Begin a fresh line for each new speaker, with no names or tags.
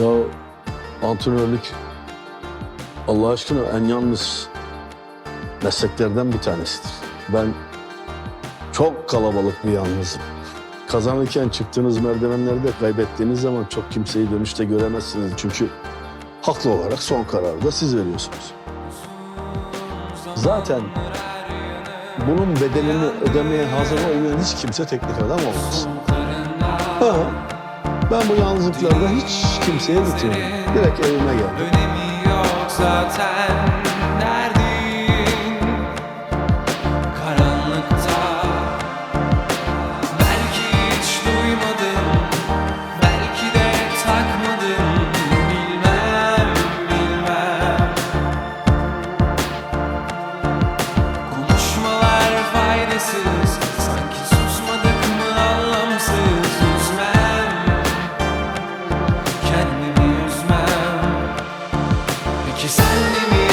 Ya antrenörlük Allah aşkına en yalnız mesleklerden bir tanesidir. Ben çok kalabalık bir yalnızım. Kazanırken çıktığınız merdivenlerde kaybettiğiniz zaman çok kimseyi dönüşte göremezsiniz. Çünkü haklı olarak son kararı da siz veriyorsunuz. Zaten bunun bedelini ödemeye hazır olmayan hiç kimse teknik adam olmaz. Ha, ben bu yalnızlıklarda hiç kimseye gitmedim. Direkt evime geldim.
Önemi yok zaten neredeyim karanlıkta Sanki sen de